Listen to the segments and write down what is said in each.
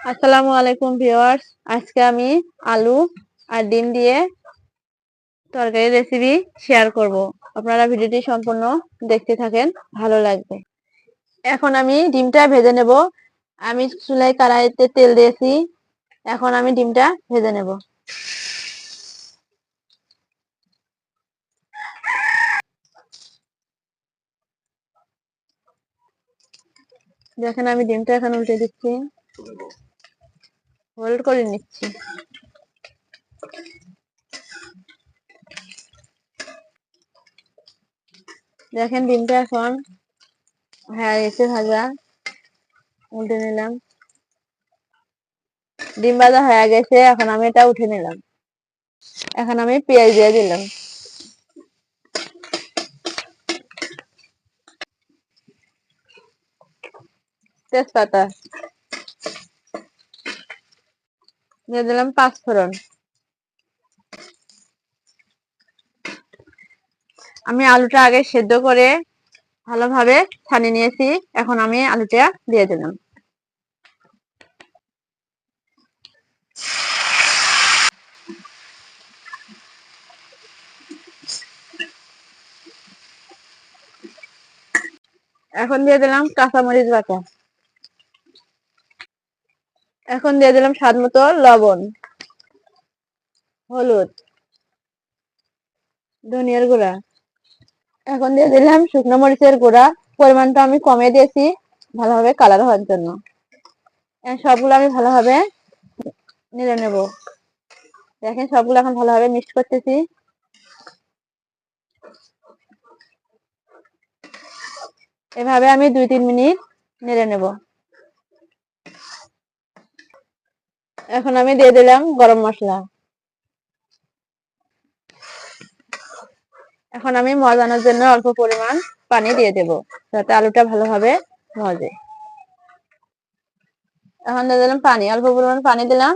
আসসালামু আলাইকুম ভিউয়ার্স। আজকে আমি আলু আর ডিম দিয়ে তরকারি রেসিপি শেয়ার করব। আপনারা ভিডিওটি সম্পূর্ণ দেখতে থাকেন, ভালো লাগবে। এখন আমি ডিমটা ভেজে নেব। আমি চুলাই কড়াইতে তেল দিয়েছি। এখন আমি ডিমটা ভেজে নেব। দেখেন আমি ডিমটা এখন উল্টে দিচ্ছি। হোল্ড করে নিচ্ছি। দেখেন ডিমটা এখন হ্যাঁ এসে ভাজা। উল্টে নিলাম। ডিম ভাজা হয়ে গেছে, এখন আমি এটা উঠে নিলাম। এখন আমি পেঁয়াজ দিয়ে দিলাম। তেজপাতা। দিয়ে দিলাম পাঁচ ফোড়ন। আমি আলুটা আগে সেদ্ধ করে ভালোভাবে ছানিয়ে নিয়েছি, এখন আমি আলুটা দিয়ে দিলাম। এখন দিয়ে দিলাম কাঁচামরিচ বাটা। এখন দিয়ে দিলাম স্বাদ মতো লবণ, হলুদ, ধনিয়ার গুঁড়া। এখন দিয়ে দিলাম শুকনো মরিচের গুঁড়া, পরিমাণটা আমি কমে দিয়েছি ভালোভাবে কালার হওয়ার জন্য। সবগুলো আমি ভালোভাবে নেড়ে নেব। দেখেন সবগুলো এখন ভালোভাবে মিক্স করতেছি। এভাবে আমি দুই তিন মিনিট নেড়ে নেব। এখন আমি দিয়ে দিলাম গরম মশলা। এখন আমি মজানোর জন্য অল্প পরিমাণ পানি দিয়ে দেব, যাতে আলুটা ভালোভাবে মজে এখন দিয়ে দিলাম পানি, অল্প পরিমাণ পানি দিলাম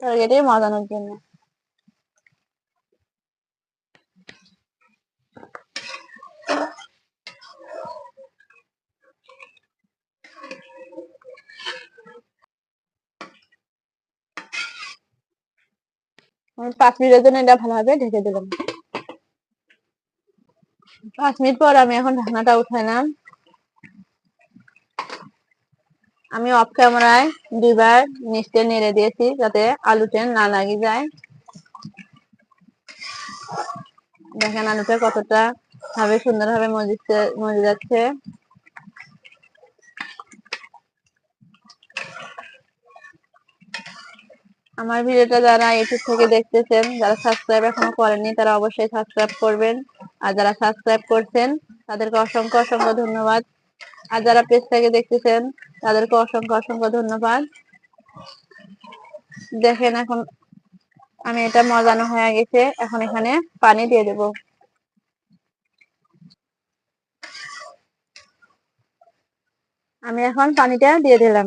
তরকারিটি মজানোর জন্য। পাঁচ মিনিটের জন্য এটা ভালোভাবে ঢেকে দিলাম। পাঁচ মিনিট পর আমি এখন ঢাকনাটা উঠাইলাম আমি অফ ক্যামেরায় দুইবার নিচতে নেড়ে দিয়েছি যাতে আলুতে না লাগি যায়। দেখেন আলুটা কতটা ভাবে সুন্দরভাবে মজে মজে যাচ্ছে। আমার ভিডিওটা যারা ইউটিউব থেকে দেখতেছেন, যারা সাবস্ক্রাইব এখনও করেননি, তারা অবশ্যই সাবস্ক্রাইব করবেন। আর যারা সাবস্ক্রাইব করছেন, তাদেরকে অসংখ্য অসংখ্য ধন্যবাদ। আর যারা পেজ থেকে দেখতেছেন, তাদেরকে অসংখ্য অসংখ্য ধন্যবাদ। দেখেন এখন আমি এটা মজানো হয়ে গেছে। এখন এখানে পানি দিয়ে দেব। আমি এখন পানিটা দিয়ে দিলাম।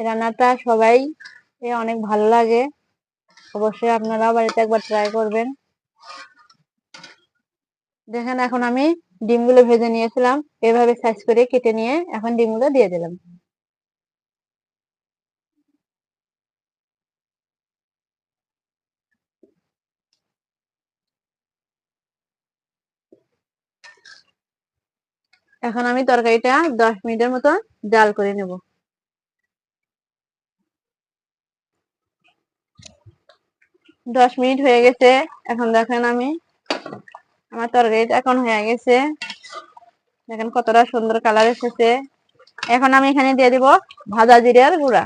রান্নাটা সবাই অনেক ভালো লাগে। অবশ্যই আপনারা বাড়িতে একবার ট্রাই করবেন। দেখেন এখন আমি ডিমগুলো ভেজে নিয়েছিলাম। এভাবে সাইজ করে কেটে নিয়ে এখন ডিমগুলো দিয়ে দিলাম। এখন আমি তরকারিটা দশ মিনিটের মতো জাল করে নেব। দশ মিনিট হয়ে গেছে। এখন দেখেন আমি, আমার তরকারিটা এখন হয়ে গেছে। দেখেন কতটা সুন্দর কালার এসেছে। এখন আমি এখানে দিয়ে দিব ভাজা জিরার গুঁড়া।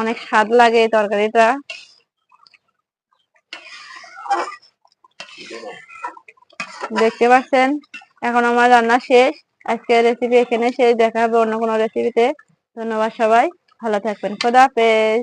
অনেক স্বাদ লাগে তরকারিটা। দেখতে পাচ্ছেন, এখন আমার রান্না শেষ। আজকের রেসিপি এখানে সেই দেখা হবে অন্য কোনো রেসিপিতে ধন্যবাদ সবাই। ভালো থাকবেন। খোদা হাফেজ।